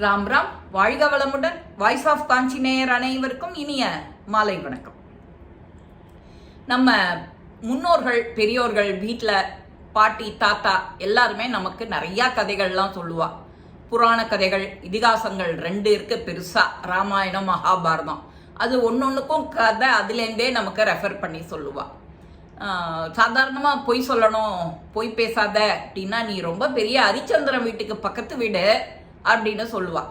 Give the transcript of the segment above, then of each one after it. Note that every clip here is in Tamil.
ராம் ராம். வாழ்க வளமுடன். வாய்ஸ் ஆஃப் காஞ்சி நேயர் அனைவருக்கும் இனிய மாலை வணக்கம். நம்ம முன்னோர்கள் பெரியோர்கள் வீட்டில் பாட்டி தாத்தா எல்லாருமே நமக்கு நிறையா கதைகள்லாம் சொல்லுவா. புராண கதைகள் இதிகாசங்கள் ரெண்டு இருக்கு பெருசா. ராமாயணம் மகாபாரதம். அது ஒன்னொன்றுக்கும் கதை அதுலேருந்தே நமக்கு ரெஃபர் பண்ணி சொல்லுவா. சாதாரணமாக பொய் சொல்லணும் பொய் பேசாத அப்படின்னா நீ ரொம்ப பெரிய ஹரிச்சந்திரன் வீட்டுக்கு பக்கத்து வீடு அப்படின்னு சொல்லுவா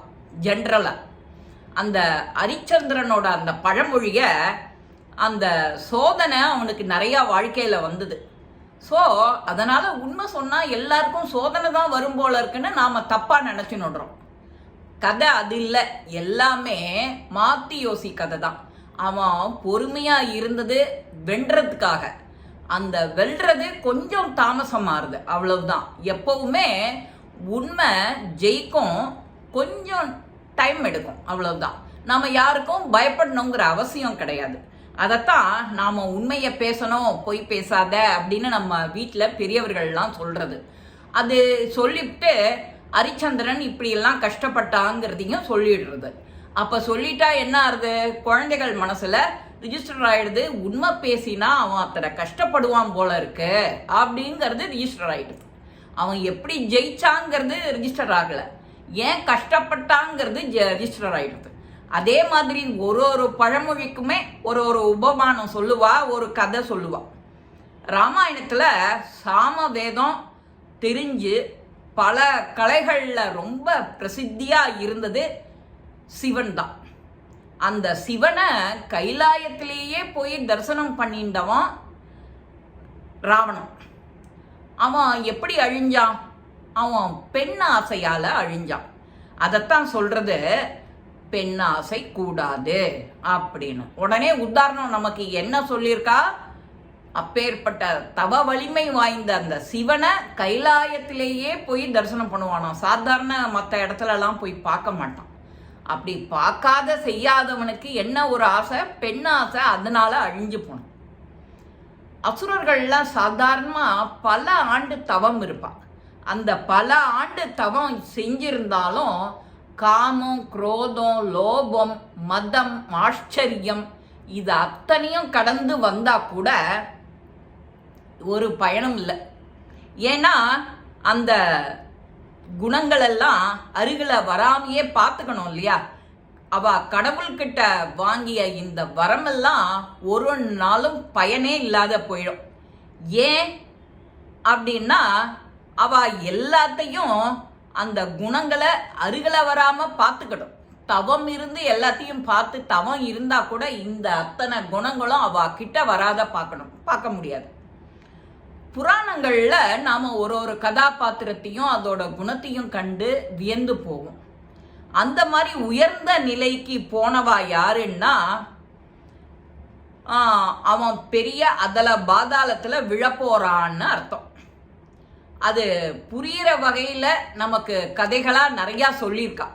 ஜென்ரலாக அந்த ஹரிச்சந்திரனோட அந்த பழமொழிய அந்த சோதனை அவனுக்கு நிறையா வாழ்க்கையில் வந்தது. ஸோ அதனால் உண்மை சொன்னால் எல்லாருக்கும் சோதனை தான் வரும் போல இருக்குன்னு நாம் தப்பாக நினச்சி நடுறோம் கதை அது இல்லை எல்லாமே மாற்றி யோசி கதை தான். அவன் பொறுமையாக இருந்தது வென்றதுக்காக. அந்த வெல்றது கொஞ்சம் தாமசமாகுது அவ்வளவுதான். எப்பவுமே உண்மை ஜெயிக்கும் கொஞ்சம் டைம் எடுக்கும் அவ்வளவுதான். நம்ம யாருக்கும் பயப்படணுங்கிற அவசியம் கிடையாது. அதைத்தான் நாம் உண்மையை பேசணும் பொய் பேசாத அப்படின்னு நம்ம வீட்டில் பெரியவர்கள்லாம் சொல்கிறது அது சொல்லிவிட்டு ஹரிச்சந்திரன் இப்படியெல்லாம் கஷ்டப்பட்டாங்கிறதையும் சொல்லிடுறது. அப்போ சொல்லிட்டா என்ன ஆகுது குழந்தைகள் மனசில் ரிஜிஸ்டர் ஆயிடுது. உண்மை பேசினா அவன் அத்தனை கஷ்டப்படுவான் போல இருக்கு அப்படிங்கிறது ரிஜிஸ்டர் ஆயிடுது. அவன் எப்படி ஜெயிச்சாங்கிறது ரிஜிஸ்டர் ஆகலை. ஏன் கஷ்டப்பட்டாங்கிறது ரிஜிஸ்டர் ஆகிடுது அதே மாதிரி ஒரு ஒரு பழமொழிக்குமே ஒரு ஒரு உபமானம் சொல்லுவா ஒரு கதை சொல்லுவா. ராமாயணத்தில் சாம வேதம் தெரிஞ்சு பல கலைகளில் ரொம்ப பிரசித்தியாக இருந்தது சிவன் தான். அந்த சிவனை கைலாயத்திலேயே போய் தரிசனம் பண்ணிட்டவன் ராவணன். அவன் எப்படி அழிஞ்சான்? அவன் பெண் ஆசையால் அழிஞ்சான். அதைத்தான் சொல்கிறது பெண் ஆசை கூடாது அப்படின்னு. உடனே உதாரணம் நமக்கு என்ன சொல்லியிருக்கா? அப்பேற்பட்ட தவ வலிமை வாய்ந்த அந்த சிவனை கைலாயத்திலேயே போய் தரிசனம் பண்ணுவானாம். சாதாரண மற்ற இடத்துலலாம் போய் பார்க்க மாட்டான். அப்படி பார்க்காத செய்யாதவனுக்கு என்ன ஒரு ஆசை? பெண் ஆசை அதனால அழிஞ்சு போனான். அசுரர்கள்லாம் சாதாரணமாக பல ஆண்டு தவம் இருப்பான் அந்த பல ஆண்டு தவம் செஞ்சிருந்தாலும் காமம் குரோதம் லோபம் மதம் ஆச்சரியம் இது அத்தனையும் கடந்து வந்தால் கூட ஒரு பயணம் இல்லை. ஏன்னா அந்த குணங்களெல்லாம் அருகில் வராமையே பார்த்துக்கணும் இல்லையா? அவ கடவுள்கிட்ட வாங்கிய இந்த வரமெல்லாம் ஒரு நாளும் பயனே இல்லாத போயிடும். ஏன்? அப்படின்னா அவ எல்லாத்தையும் அந்த குணங்களை அருகில் வராம பார்த்துக்கணும். தவம் இருந்து எல்லாத்தையும் பார்த்து தவம் இருந்தா கூட இந்த அத்தனை குணங்களும் அவ கிட்ட வராத பார்க்கணும். பார்க்க முடியாது. புராணங்கள்ல நாம ஒரு ஒரு கதாபாத்திரத்தையும் அதோட குணத்தையும் கண்டு வியந்து போவோம். அந்த மாதிரி உயர்ந்த நிலைக்கு போனவா யாருன்னா அவன் பெரிய அதல பாதாளத்தில் விழப்போறான்னு அர்த்தம். அது புரியிற வகையில் நமக்கு கதைகளாக நிறையா சொல்லியிருக்கா.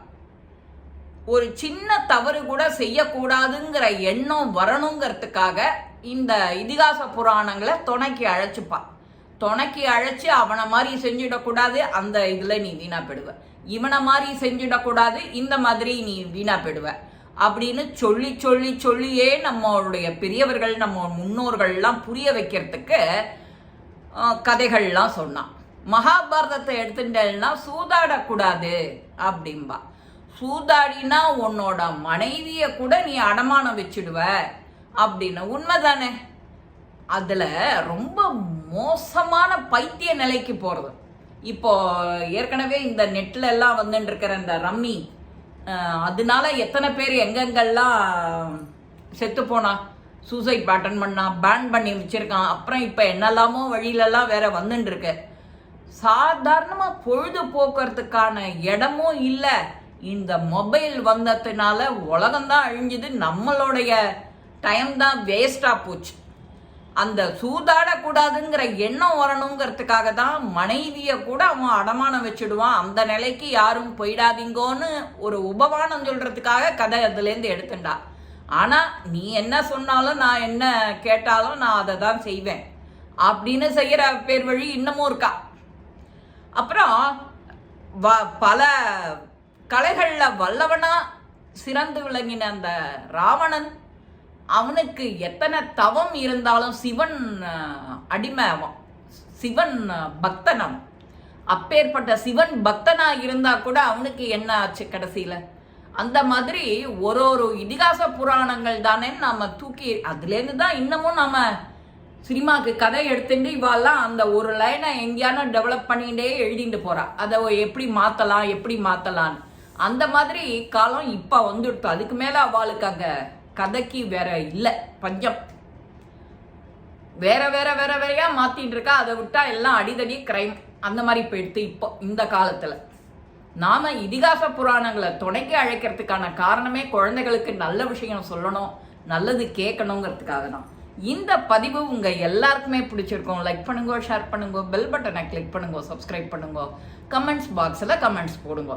ஒரு சின்ன தவறு கூட செய்யக்கூடாதுங்கிற எண்ணம் வரணுங்கிறதுக்காக இந்த இதிகாச புராணங்களை துணைக்கி அழைச்சிப்பான் துணைக்கி அழைச்சி அவனை மாதிரி செஞ்சிடக்கூடாது அந்த இதில் நீ வீணா இவனை மாதிரி செஞ்சிடக்கூடாது இந்த மாதிரி நீ வீணா போயிடுவ. அப்படின்னு சொல்லி சொல்லி சொல்லியே நம்மளுடைய பெரியவர்கள் நம்ம முன்னோர்கள்லாம் புரிய வைக்கிறதுக்கு கதைகள்லாம் சொன்னான். மகாபாரதத்தை எடுத்துட்டேன்னா சூதாடக்கூடாது அப்படின்பா சூதாடினா உன்னோட மனைவிய கூட நீ அடமானம் வச்சிடுவ அப்படின்னு. உண்மைதானே? அதில் ரொம்ப மோசமான பைத்திய நிலைக்கு போகிறது இப்போ ஏற்கனவே இந்த நெட்டில் எல்லாம் வந்துட்டு இருக்கிற இந்த ரம்மி அதனால எத்தனை பேர் எங்கெங்கெல்லாம் செத்து போனா சூசைட் பேட்டன் பண்ணா பேன் பண்ணி வச்சிருக்கான் அப்புறம் இப்போ என்னெல்லாமோ வழியிலலாம் வேற வந்துட்டு இருக்கு சாதாரணமாக பொழுதுபோக்குறதுக்கான இடமும் இல்லை. இந்த மொபைல் வந்ததுனால உலகம்தான் அழிஞ்சுது நம்மளுடைய டைம் தான் வேஸ்டாக போச்சு. அந்த சூதாடக்கூடாதுங்கிற எண்ணம் வரணுங்கிறதுக்காக தான் மனைவியை கூட அவன் அடமானம் வச்சுடுவான். அந்த நிலைக்கு யாரும் போயிடாதீங்கோன்னு ஒரு உபமானம் சொல்றதுக்காக கதை அதுலேருந்து எடுத்துண்டா ஆனால் நீ என்ன சொன்னாலும் நான் என்ன கேட்டாலும் நான் அதை தான் செய்வேன். அப்படின்னு செய்கிற பேர் வழி இன்னமும் இருக்கா? அப்புறம் வ பல கலைகளில் வல்லவனாக சிறந்து விளங்கின அந்த ராவணன் அவனுக்கு எத்தனை தவம் இருந்தாலும் சிவன் அடிமை அவன் சிவன் பக்தனம். அப்பேற்பட்ட சிவன் பக்தனா இருந்தா கூட அவனுக்கு என்ன ஆச்சு கடைசியில? அந்த மாதிரி ஒரு ஒரு இதிகாச புராணங்கள் தானே நாம தூக்கி அதுலேருந்து தான் இன்னமும் நாம சினிமாவுக்கு கதை எடுத்துட்டு இவாலாம் அந்த ஒரு லைனை எங்கேயான டெவலப் பண்ணிகிட்டே எழுதிட்டு போறா. அதை எப்படி மாத்தலாம் எப்படி மாத்தலாம் அந்த மாதிரி காலம் இப்ப வந்துடுத்து. அதுக்கு மேல அவளுக்கு அங்கே கதைக்கு வேற இல்லை பஞ்சம். வேற வேற வேற வேறையா மாத்திட்டு இருக்கா? அதை விட்டா எல்லாம் அடிதடி கிரைம் அந்த மாதிரி போயிடுத்து இப்போ இந்த காலத்துல. நாம இதிகாச புராணங்களை துணைக்கு அழைக்கிறதுக்கான காரணமே குழந்தைகளுக்கு நல்ல விஷயம் சொல்லணும் நல்லது கேட்கணுங்கிறதுக்காக தான். இந்த பதிவு உங்க எல்லாருக்குமே பிடிச்சிருக்கும். லைக் பண்ணுங்க ஷேர் பண்ணுங்க பெல் பட்டனை கிளிக் பண்ணுங்க சப்ஸ்கிரைப் பண்ணுங்க. கமெண்ட்ஸ் பாக்ஸில் கமெண்ட்ஸ் போடுங்க.